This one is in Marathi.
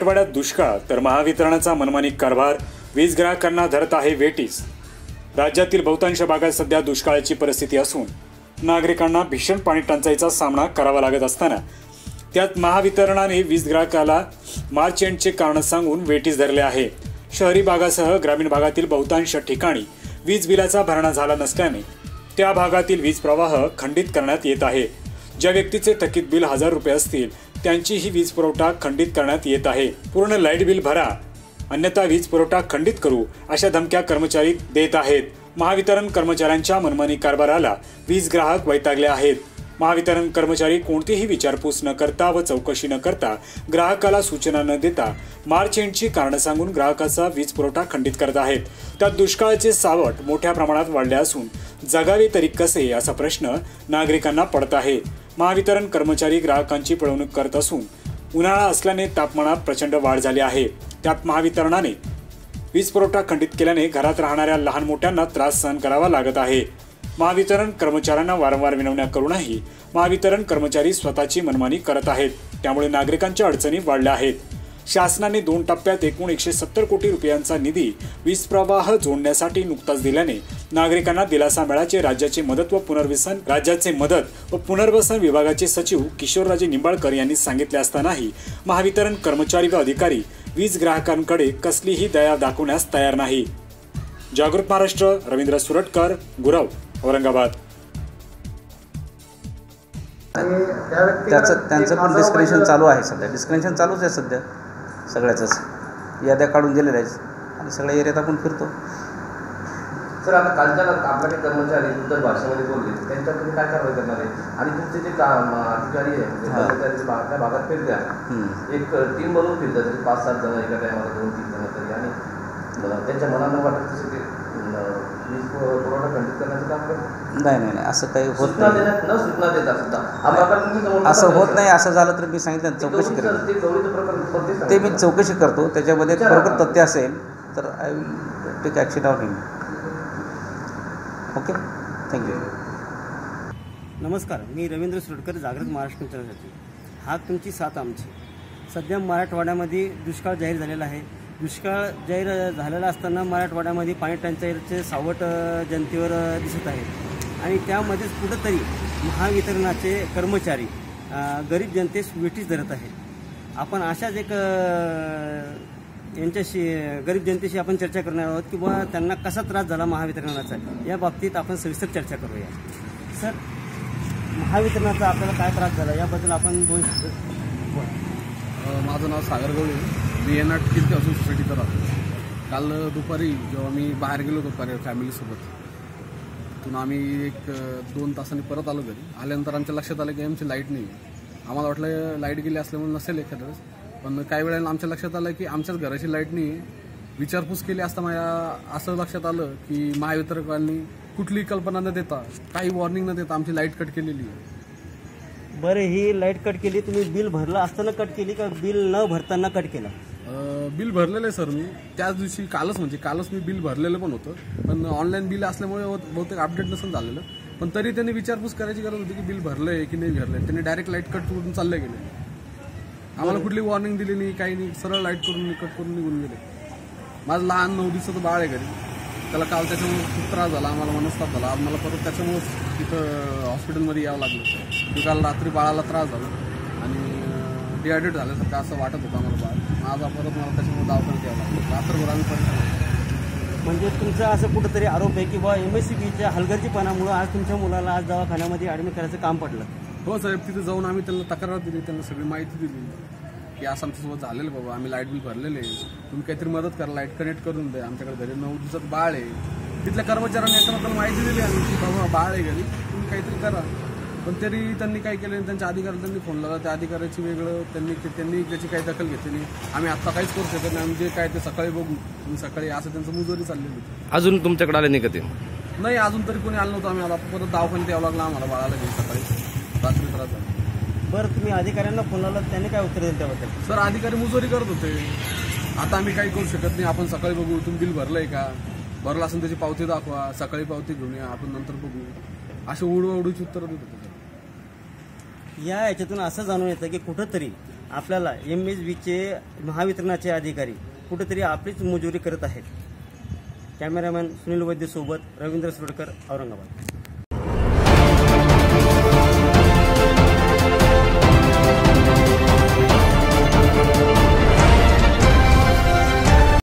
मराठवाड्यात दुष्काळ तर महावितरणाचा मनमानी कारभार वीज ग्राहकांना धरत आहे वेटीस. राज्यातील बहुतांश भागात सध्या दुष्काळाची परिस्थिती असून नागरिकांना भीषण पाणी टंचाईचा सामना करावा लागत असताना त्यात महावितरणाने वीज ग्राहकाला मार्च एंडचे कारण सांगून वेटीस धरले आहे. शहरी भागासह ग्रामीण भागातील बहुतांश ठिकाणी वीज बिलाचा भरणा झाला नसल्याने त्या भागातील वीज प्रवाह खंडित करण्यात येत आहे. ज्या व्यक्तीचे थकीत बिल हजार रुपये असतील त्यांचीही वीज पुरवठा खंडित करण्यात येत आहे. पूर्ण लाइट बिल भरा. अन्यथा वीज पुरवठा खंडित करू अशा धमक्या कर्मचारी देत आहेत. महावितरण कर्मचाऱ्यांच्या मनमानी कारभाराला वीज ग्राहक वैतागले आहेत. महावितरण कर्मचारी कोणतीही विचारपूस न करता व चौकशी न करता ग्राहकाला सूचना न देता मार्च एंडची कारणं सांगून ग्राहकाचा वीज पुरवठा खंडित करत आहेत. त्यात दुष्काळाचे सावट मोठ्या प्रमाणात वाढले असून जगावे तरी कसे असा प्रश्न नागरिकांना पडत आहे. महावितरण कर्मचारी ग्राहकांची पळवणूक करत असून उन्हाळा असल्याने तापमानात प्रचंड वाढ झाली आहे. त्यात महावितरणाने वीज पुरवठा खंडित केल्याने घरात राहणाऱ्या लहान मोठ्यांना त्रास सहन करावा लागत आहे. महावितरण कर्मचाऱ्यांना वारंवार विनवण्या करूनही महावितरण कर्मचारी स्वतःची मनमानी करत आहेत. त्यामुळे नागरिकांच्या अडचणी वाढल्या आहेत. शासनाने दोन टप्प्यात एकूण एकशे सत्तर कोटी रुपयांचा निधी वीज प्रवाह जोडण्यासाठी नुकताच दिल्याने नागरिकांना दिलासा मिळाचे राज्याचे मदत व पुनर्वसन राज्याचे मदत व पुनर्वसन विभागाचे सचिव किशोरराजे निंबाळकर यांनी सांगितले असतानाही महावितरण कर्मचारी व अधिकारी वीज ग्राहकांकडे कसलीही दया दाखवण्यास तयार नाही. जागृत महाराष्ट्र रवींद्र सुरटकर गुरव औरंगाबाद. त्याचं त्यांचं पण डिस्क्रिप्शन चालू आहे सध्या. डिस्क्रिप्शन चालूच आहे सध्या सगळ्याचंच. याद्या काढून दिलेल्या आहेत आणि सगळ्या एरियात आपण फिरतो. सर आता कालच्या आपल्याकडे कर्मचारी उत्तर भाषेमध्ये बोलले त्यांच्यावर तुम्ही काय कारवाई करणार आहे आणि तुमचे जे काम अधिकारी आहे म्हणजे. कर्मचारी त्या भागात फिरत्या. एक टीम बनवून फिरतात तरी पाच सात जण एका टायमाला दोन तीन जण तरी आणि अं, त्यांच्या मनानं वाटत तसं ते अं, वीज पुर- पुरवठा खंडित करण्याचं काम करतात नाही नाही नाही असं काही होत सूचना नाही देण्यात न सूचना देता सुद्धा हा प्रकार तुमच्यासमोर असं होत? नाही असं झालं तर मी सांगितलं ते चौकशी गौरीचं- करेन ते गौरीचं प्रकार कोणते ते मी सांगितलं? चौकशी करतो त्याच्यामध्ये विचारा खरोखर ना. तथ्य असेल तर I will take action on him okay thank you नमस्कार मी रवींद्र सुटकर जागृत महाराष्ट्र मित्रासाठी हा तुमची साथ आमची. सध्या मराठवाड्यामध्ये दुष्काळ जाहीर झालेला आहे. दुष्काळ जाहीर झालेला असताना मराठवाड्यामध्ये पाणी टंचाईचे सावट जनतेवर दिसत आहे. आणि त्यामध्येच कुठंतरी महावितरणाचे कर्मचारी गरीब जनतेस वेठीच धरत आहेत. आपण अशाच एक यांच्याशी गरीब जनतेशी आपण चर्चा करणार आहोत किंवा त्यांना कसा त्रास झाला महावितरणाचा या बाबतीत आपण सविस्तर चर्चा करूया. सर महावितरणाचा आपल्याला काय त्रास झाला? याबद्दल आपण दोन माझं नाव सागर गवळे मी एन आर कीर्ती असून सोसायटीचा राहतो. काल दुपारी जेव्हा मी बाहेर गेलो होतो पर्या फॅमिलीसोबत तिथून आम्ही एक दोन तासांनी परत आलो घरी. आल्यानंतर आमच्या लक्षात आलं की आमची लाइट नाही. आम्हाला वाटलं लाइट गेली असल्यामुळे नसेल एखाद्या वेळेस. पण काही वेळेला आमच्या लक्षात आलं की आमच्याच घराची लाइट नाही विचारपूस केली असता माझ्या असं लक्षात आलं की महावितरकांनी कुठलीही कल्पना न देता काही वॉर्निंग न देता आमची लाइट कट केलेली आहे. बरं ही लाइट कट केली तुम्ही बिल भरलं असताना कट केली का बिल न भरताना कट केलं? बिल भरलेलं आहे सर मी. त्याच दिवशी कालच म्हणजे कालच मी बिल भरलेलं पण होतं. पण ऑनलाईन बिल असल्यामुळे होत- बहुतेक अपडेट नसून झालेलं. पण तरी त्यांनी विचारपूस करायची गरज होती की बिल भरलंय की नाही भरलंय? त्यांनी डायरेक्ट लाइट कट करून चालले गेले आम्हाला कुठली वॉर्निंग दिली नाही काही नाही. सरळ लाइट करून कट करून निघून गेले. माझं लहान नऊ दिवसाचं बाळ आहे घरी. त्याला काल त्याच्यामुळे खूप त्रास झाला आम्हाला मनस्ताप झाला. आम्हाला परत त्याच्यामुळेच तिथं हॉस्पिटलमध्ये यावं लागलं. की काल रात्री बाळाला त्रास झाला. आणि डिहायड्रेट झाल्यासारखं असं वाटत होतं आम्हाला बाळ. माझा परत मला त्याच्यामुळे दावखान्यात यावं लागलं. रात्रभर आम्ही परत म्हणजे तुमचं असं कुठंतरी आरोप आहे की बा एम एस सी बीच्या हलगर्जीपणामुळं आज तुमच्या मुलाला आज दवाखान्यामध्ये ॲडमिट करायचं काम पडलं. हो साहेब तिथे जाऊन आम्ही त्यांना तक्रार दिली त्यांना सगळी माहिती दिली. की असं आमच्यासोबत झालेलं बाबा आम्ही लाइट बिल भरलेले आहे. तुम्ही काहीतरी मदत करा लाइट कनेक्ट करून द्या. आमच्याकडे घरी नऊ दिवसात बाळ आहे. तिथल्या कर्मचाऱ्यांनी याच्याबद्दल माहिती दिली आम्ही की बाबा बाळ आहे घरी. तुम्ही काहीतरी करा. पण तरी त्यांनी काय केलं त्यांच्या अधिकाऱ्याला त्यांनी फोन लावला. त्या अधिकाऱ्याची वेगळं त्यांनी त्यांनी त्याची काही दखल घेतली नाही. आम्ही आता काहीच करू शकत नाही. आम्ही जे काय ते सकाळी बघू. तुम्ही सकाळी असं त्यांचं मुजोरी चाललेली होती अजून तुमच्याकडे आले नाही का ते? नाही अजून तरी कोणी आलं नव्हतं. आम्ही आता परत दवाखान्यात यावं लागलं आम्हाला बाळाला घेऊन सकाळी. रात्री त्रास झाला बरं तुम्ही अधिकाऱ्यांना फोन लावला त्यांनी काय उत्तर दिलं त्याबद्दल? सर अधिकारी मुजोरी करत होते. आता आम्ही काही करू शकत नाही. आपण सकाळी बघू तुम्ही बिल भरलंय का? भरलं असेल त्याची पावती दाखवा. सकाळी पावती घेऊन या. आपण नंतर बघू. असे उडवाउडीची उत्तरं देत होते या याच्यातून असं जाणून येतं की कुठंतरी आपल्याला एम एस बीचे महावितरणाचे अधिकारी कुठेतरी आपलीच मुजुरी करत आहेत. कॅमेरामॅन सुनील वैद्य सोबत रवींद्र सुरडकर औरंगाबाद.